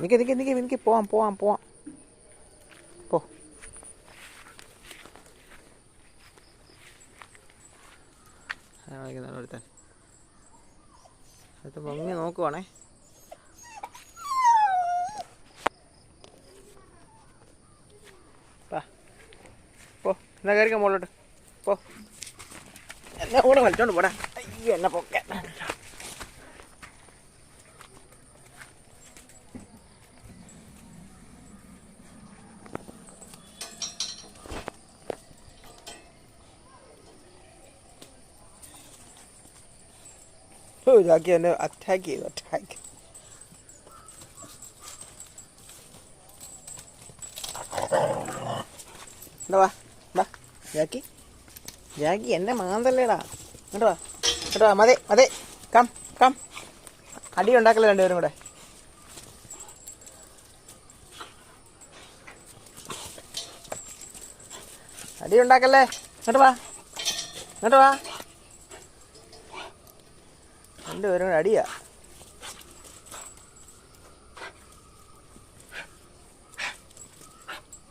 നിക്ക് നിക്ക് നിക്ക് എനിക്ക് പോവാം പോവാം പോവാം പോ ഒരുത്തൻ. നോക്കുവാണേ. പോ. എന്നാ കയറിക്കാം മുകളിലോട്ട്. പോ. എന്നെ കൂടെ വലിച്ചോണ്ട് പോടാ. അയ്യോ എന്നെ പൊക്കെ. ഓ ജാക്കി എന്നെ അറ്റാക്ക് ചെയ്തു അറ്റാക്ക് എന്താ വാ വാ ജാക്കി ജാക്കി എന്നെ മാന്തല്ലേടാ ഇങ്ങോട്ട് വാ മതി മതി കം കം അടി ഉണ്ടാക്കല്ലേ രണ്ടുപേരും കൂടെ. അടി ഉണ്ടാക്കല്ലേ? ഇങ്ങോട്ട് വാ. ഇങ്ങോട്ട് വാ. രണ്ടുപേരും കൂടെ അടിയാ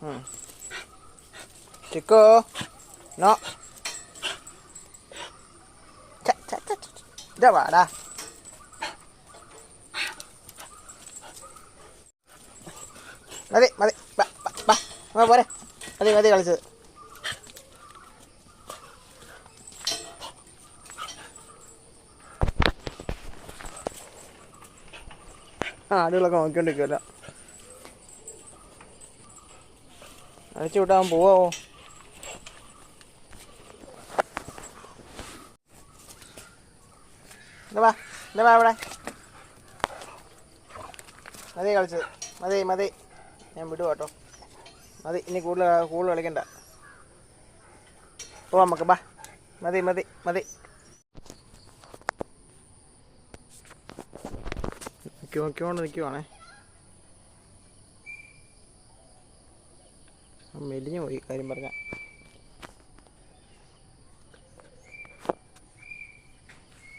ഉം. ചിക്കോ നോ ച, ച, ച, ച, ച. ഇതാ വാടാ മതി മതി ബാ ബാ, ബാ വാ, പോരെ മതി മതി കളിച്ചത് ആടുകളൊക്കെ നോക്കിക്കൊണ്ടിരിക്കുമല്ലോ അഴിച്ചു വിട്ടാൻ പോവാമോ വാ വാ ഇവിടെ. മതി കളിച്ചത് മതി മതി. ഞാൻ വിടുക കേട്ടോ. മതി ഇനി കൂടുതൽ കൂടുതൽ കളിക്കണ്ട. പോവാം നമുക്ക് ബാ. മതി മതി മതി. നോക്കി നോക്കിക്കൊണ്ട് നിൽക്കുവാണേ മെലിഞ്ഞു പോയി കാര്യം പറഞ്ഞ.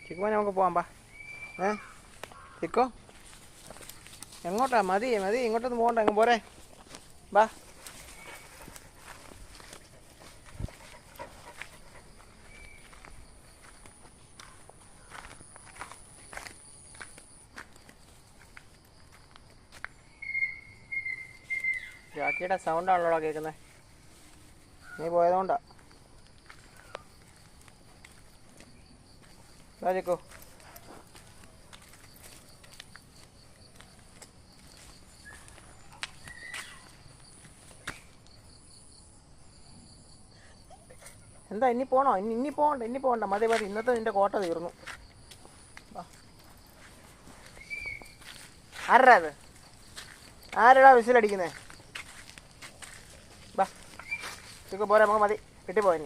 ചിക്കുമോ നമുക്ക് പോവാം പാ. ഏ? ചിക്കോ? എങ്ങോട്ടാ? മതി മതി. ഇങ്ങോട്ടൊന്നും പോകണ്ട അങ്ങ് പോരെ. ബാ. ജാക്കിയുടെ സൗണ്ടാണല്ലോടാ കേൾക്കുന്നത് നീ പോയതുകൊണ്ടാ. രാജിക്കോ എന്താ ഇനി പോണോ? ഇനി ഇനി പോകണ്ട ഇനി പോകണ്ട മതി മതി. ഇന്നത്തെ നിന്റെ കോട്ട തീർന്നു. ആരടാ അത് ആരടാ വിസിലടിക്കുന്നേ ബാ ചിക്കു പോരാ നമുക്ക് മതി. വീട്ടിൽ പോയി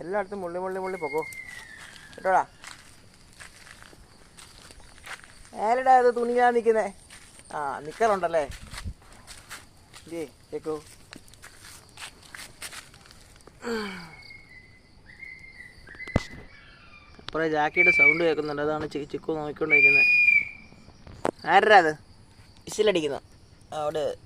എല്ലായിടത്തും മുള്ളി മുള്ളി മുള്ളി പോക്കോ. കേട്ടോടാ? ഏലടാ ഇത് തുണിയാ നിൽക്കുന്നേ. ആ നിൽക്കലുണ്ടല്ലേ ഇല്ലേ കേക്കോ? അപ്പുറം ജാക്കിയുടെ സൗണ്ട് കേൾക്കുന്നുണ്ട്. അതാണ് ചിക്കു നോക്കിക്കൊണ്ടിരിക്കുന്നത് ആരാ അത്? വിസിലടിക്കുന്നു? അവിടെ.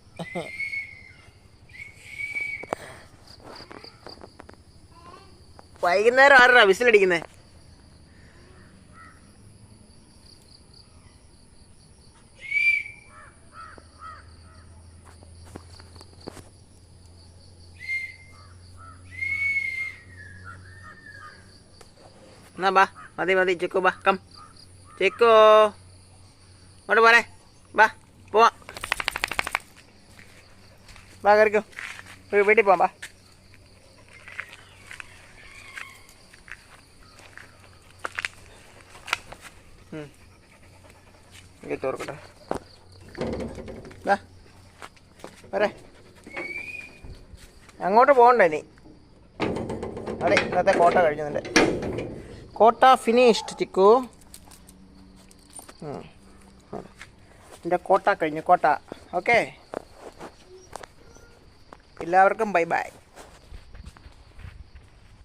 വൈകുന്നേരം ആരാ വിസിലടിക്കുന്നേ? എന്നാ ബാ മതി മതി ചിക്കു ബാ കം ചെക്കോ അങ്ങോട്ട് പോരെ ബാ പോവാ ബാ കയറിക്കോ വീ- വീട്ടിൽ പോവാം ബാ. എനിക്ക് തോർക്കട്ടെ ബാ വരെ അങ്ങോട്ട് പോകണ്ട ഇനി അതെ ഇന്നത്തെ കോട്ട കഴിഞ്ഞു നിന്റെ കോട്ട ഫിനിഷ്ഡ് ചിക്കു. എന്റെ കോട്ട കഴിഞ്ഞു കോട്ട. ഓക്കെ. എല്ലാവർക്കും ബൈ ബൈ.